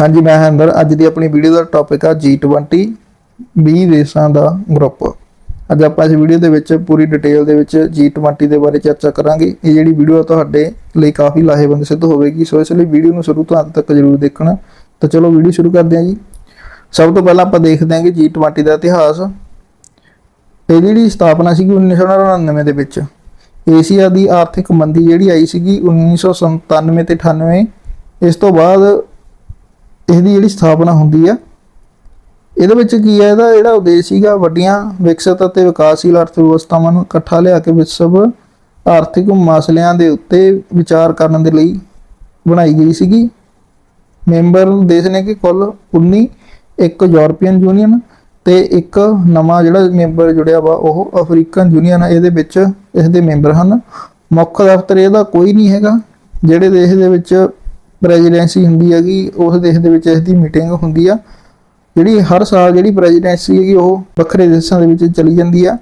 ਹਾਂਜੀ, ਮੈਂ ਹਾਂ ਅੱਜ ਦੀ ਆਪਣੀ ਵੀਡੀਓ ਦਾ ਟੌਪਿਕ ਆ G20 20 ਦੇਸ਼ਾਂ ਦਾ ਗਰੁੱਪ ਅੱਜ ਆਪਾਂ ਇਸ ਵੀਡੀਓ ਦੇ ਵਿੱਚ ਪੂਰੀ ਡਿਟੇਲ ਦੇ ਵਿੱਚ G20 ਦੇ ਬਾਰੇ ਚਰਚਾ ਕਰਾਂਗੇ। ਇਹ ਜਿਹੜੀ ਵੀਡੀਓ ਤੁਹਾਡੇ ਲਈ ਕਾਫੀ ਲਾਹੇਵੰਦ ਸਿੱਧ ਹੋਵੇਗੀ। ਸੋ ਇਸ ਲਈ ਵੀਡੀਓ ਨੂੰ ਸ਼ੁਰੂ ਤੋਂ ਅੰਤ ਤੱਕ ਜ਼ਰੂਰ ਦੇਖਣਾ। ਤਾਂ ਚਲੋ ਵੀਡੀਓ ਸ਼ੁਰੂ ਕਰਦੇ ਹਾਂ ਜੀ। ਸਭ ਤੋਂ ਪਹਿਲਾਂ ਆਪਾਂ ਦੇਖਦੇ ਹਾਂ ਕਿ G20 ਦਾ ਇਤਿਹਾਸ। ਇਹ ਜਿਹੜੀ ਸਥਾਪਨਾ ਸੀਗੀ 1999 ਦੇ ਵਿੱਚ। ਏਸ਼ੀਆ ਦੀ ਆਰਥਿਕ ਮੰਦੀ ਜਿਹੜੀ ਆਈ ਸੀਗੀ 1997 ਤੇ 98 ਇਸ ਤੋਂ ਬਾਅਦ ਇਹਦੀ ਜਿਹੜੀ ਸਥਾਪਨਾ ਹੁੰਦੀ ਆ, ਇਹਦੇ ਵਿੱਚ ਕੀ ਹੈ ਇਹਦਾ ਜਿਹੜਾ ਉਦੇਸ਼ ਸੀਗਾ ਵੱਡੀਆਂ ਵਿਕਸਿਤ ਅਤੇ ਵਿਕਾਸਸ਼ੀਲ ਅਰਥ ਵਿਵਸਥਾਵਾਂ ਨੂੰ ਇਕੱਠਾ ਲਿਆ ਕੇ ਵਿਸ਼ਵ ਆਰਥਿਕ ਮਸਲਿਆਂ ਦੇ ਉੱਤੇ ਵਿਚਾਰ ਕਰਨ ਦੇ ਲਈ ਬਣਾਈ ਗਈ ਸੀਗੀ। ਮੈਂਬਰ ਦੇਸ਼ ਨੇ ਕਿ ਕੁੱਲ 19 ਇੱਕ ਯੂਰਪੀਅਨ ਯੂਨੀਅਨ ਤੇ ਇੱਕ ਨਵਾਂ ਜਿਹੜਾ ਮੈਂਬਰ ਜੁੜਿਆ ਵਾ, ਉਹ ਅਫਰੀਕਨ ਯੂਨੀਅਨ ਆ। ਇਹਦੇ ਵਿੱਚ ਇਸ ਦੇ ਮੈਂਬਰ ਹਨ। ਮੁੱਖ ਦਫ਼ਤਰ ਇਹਦਾ ਕੋਈ ਨਹੀਂ ਹੈਗਾ, ਜਿਹੜੇ ਦੇਸ਼ ਦੇ ਵਿੱਚ ਪ੍ਰੈਜ਼ੀਡੈਂਸੀ ਹੁੰਦੀ ਹੈਗੀ, ਉਸ ਦੇਸ਼ ਦੇ ਵਿੱਚ ਇਸ ਦੀ ਮੀਟਿੰਗ ਹੁੰਦੀ ਆ। ਜਿਹੜੀ ਹਰ ਸਾਲ ਜਿਹੜੀ ਪ੍ਰੈਜ਼ੀਡੈਂਸੀ ਹੈਗੀ, ਉਹ ਵੱਖਰੇ ਦੇਸ਼ਾਂ ਦੇ ਵਿੱਚ ਚਲੀ ਜਾਂਦੀ ਆ।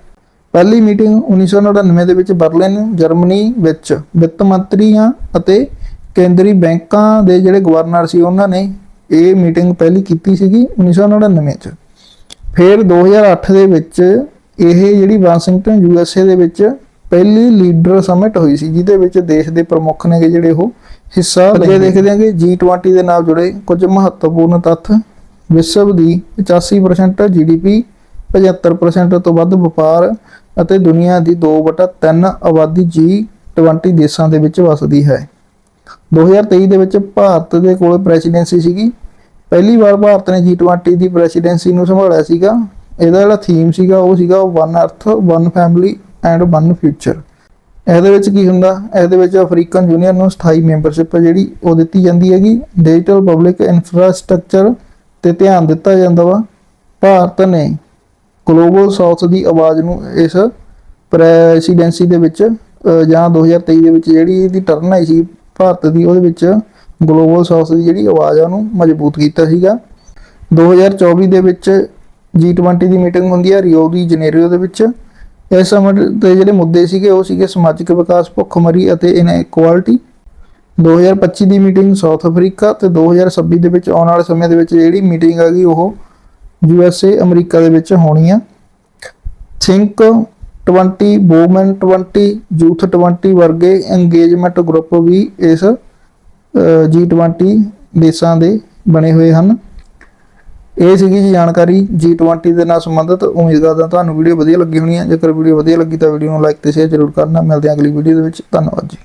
ਪਹਿਲੀ ਮੀਟਿੰਗ 1999 ਦੇ ਵਿੱਚ ਬਰਲਿਨ, ਜਰਮਨੀ ਵਿੱਚ ਵਿੱਤ ਮੰਤਰੀਆਂ ਅਤੇ ਕੇਂਦਰੀ ਬੈਂਕਾਂ ਦੇ ਜਿਹੜੇ ਗਵਰਨਰ ਸੀ, ਉਹਨਾਂ ਨੇ ਇਹ ਮੀਟਿੰਗ ਪਹਿਲੀ ਕੀਤੀ ਸੀਗੀ 1999 ਚ। ਫਿਰ 2008 ਦੇ ਵਿੱਚ ਇਹ ਜਿਹੜੀ ਵਾਸ਼ਿੰਗਟਨ, ਯੂ ਐਸ ਏ ਦੇ ਵਿੱਚ ਪਹਿਲੀ ਲੀਡਰ ਸਮਿਟ ਹੋਈ ਸੀ, ਜਿਹਦੇ ਵਿੱਚ ਦੇਸ਼ ਦੇ ਪ੍ਰਮੁੱਖ ਨੇਗੇ ਜਿਹੜੇ ਉਹ ਹਿੱਸਾ ਅੱਗੇ ਦੇਖਦੇ ਹਾਂ ਕਿ G20 ਦੇ ਨਾਲ ਜੁੜੇ ਕੁਝ ਮਹੱਤਵਪੂਰਨ ਤੱਥ। ਵਿਸ਼ਵ ਦੀ 85% ਜੀਡੀਪੀ 75% ਤੋਂ ਵੱਧ ਵਪਾਰ ਅਤੇ ਦੁਨੀਆ ਦੀ 2/3 ਆਬਾਦੀ G20 ਦੇਸ਼ਾਂ ਦੇ ਵਿੱਚ ਵਸਦੀ ਹੈ। 2023 ਦੇ ਵਿੱਚ ਭਾਰਤ ਦੇ ਕੋਲ ਪ੍ਰੈਜ਼ੀਡੈਂਸੀ ਸੀਗੀ। ਪਹਿਲੀ ਵਾਰ ਭਾਰਤ ਨੇ G20 ਦੀ ਪ੍ਰੈਜ਼ੀਡੈਂਸੀ ਨੂੰ ਸੰਭਾਲਿਆ ਸੀਗਾ। ਇਹਦਾ ਜਿਹੜਾ ਥੀਮ ਸੀਗਾ ਉਹ ਸੀਗਾ one earth one family and one future ਇਹਦੇ ਵਿੱਚ ਕੀ ਹੁੰਦਾ? ਇਹਦੇ ਵਿੱਚ ਅਫਰੀਕਨ ਯੂਨੀਅਨ ਨੂੰ ਸਥਾਈ ਮੈਂਬਰਸ਼ਿਪ ਜਿਹੜੀ ਉਹ ਦਿੱਤੀ ਜਾਂਦੀ ਹੈਗੀ। ਡਿਜੀਟਲ ਪਬਲਿਕ ਇਨਫਰਾਸਟ੍ਰਕਚਰ ਤੇ ਧਿਆਨ ਦਿੱਤਾ ਜਾਂਦਾ ਵਾ। ਭਾਰਤ ਨੇ ਗਲੋਬਲ ਸਾਊਥ ਦੀ ਆਵਾਜ਼ ਨੂੰ ਇਸ ਪ੍ਰੈਸੀਡੈਂਸੀ ਦੇ ਵਿੱਚ ਅਹ, ਜਾਂ 2023 ਦੇ ਵਿੱਚ ਜਿਹੜੀ ਇਹਦੀ ਟਰਨ ਆਈ ਸੀ ਭਾਰਤ ਦੀ ਉਹਦੇ ਵਿੱਚ ਗਲੋਬਲ ਸਾਊਥ ਦੀ ਜਿਹੜੀ ਆਵਾਜ਼ ਆ ਉਹਨੂੰ ਮਜ਼ਬੂਤ ਕੀਤਾ ਸੀਗਾ। 2024 ਦੇ ਵਿੱਚ G20 ਦੀ ਮੀਟਿੰਗ ਹੁੰਦੀ ਹੈ ਰਿਓ ਦੀ ਜਨੇਰੀਓ ਦੇ ਵਿੱਚ। ਇਸ ਸਮੇਂ ਦੇ ਜਿਹੜੇ ਮੁੱਦੇ ਸੀਗੇ, ਉਹ ਸੀਗੇ ਸਮਾਜਿਕ ਵਿਕਾਸ, ਭੁੱਖਮਰੀ ਅਤੇ ਇਨਇਕੁਆਲਿਟੀ 2025 ਦੀ ਮੀਟਿੰਗ ਸਾਊਥ ਅਫਰੀਕਾ ਤੇ 2026 ਦੇ ਵਿੱਚ ਆਉਣ ਵਾਲੇ ਸਮੇਂ ਦੇ ਵਿੱਚ ਜਿਹੜੀ ਮੀਟਿੰਗ ਹੈਗੀ ਉਹ ਯੂ ਐਸ ਏ ਅਮਰੀਕਾ ਦੇ ਵਿੱਚ ਹੋਣੀ ਆ। ਥਿੰਕ 20 ਵੂਮਨ 20 ਯੂਥ 20 ਵਰਗੇ ਇੰਗੇਜਮੈਂਟ ਗਰੁੱਪ ਵੀ ਇਸ G20 ਦੇਸ਼ਾਂ ਦੇ ਬਣੇ ਹੋਏ ਹਨ। ਇਹ ਸੀਗੀ ਜੀ ਜਾਣਕਾਰੀ G20 ਦੇ ਨਾਲ ਸੰਬੰਧਿਤ। ਉਮੀਦ ਕਰਦਾ ਤੁਹਾਨੂੰ ਵੀਡੀਓ ਵਧੀਆ ਲੱਗੀ ਹੋਣੀ ਹੈ। ਜੇਕਰ ਵੀਡੀਓ ਵਧੀਆ ਲੱਗੀ ਤਾਂ ਵੀਡੀਓ ਨੂੰ ਲਾਈਕ ਤੇ ਸ਼ੇਅਰ ਜ਼ਰੂਰ ਕਰਨਾ। ਮਿਲਦੇ ਹਾਂ ਅਗਲੀ ਵੀਡੀਓ ਦੇ ਵਿੱਚ। ਧੰਨਵਾਦ ਜੀ।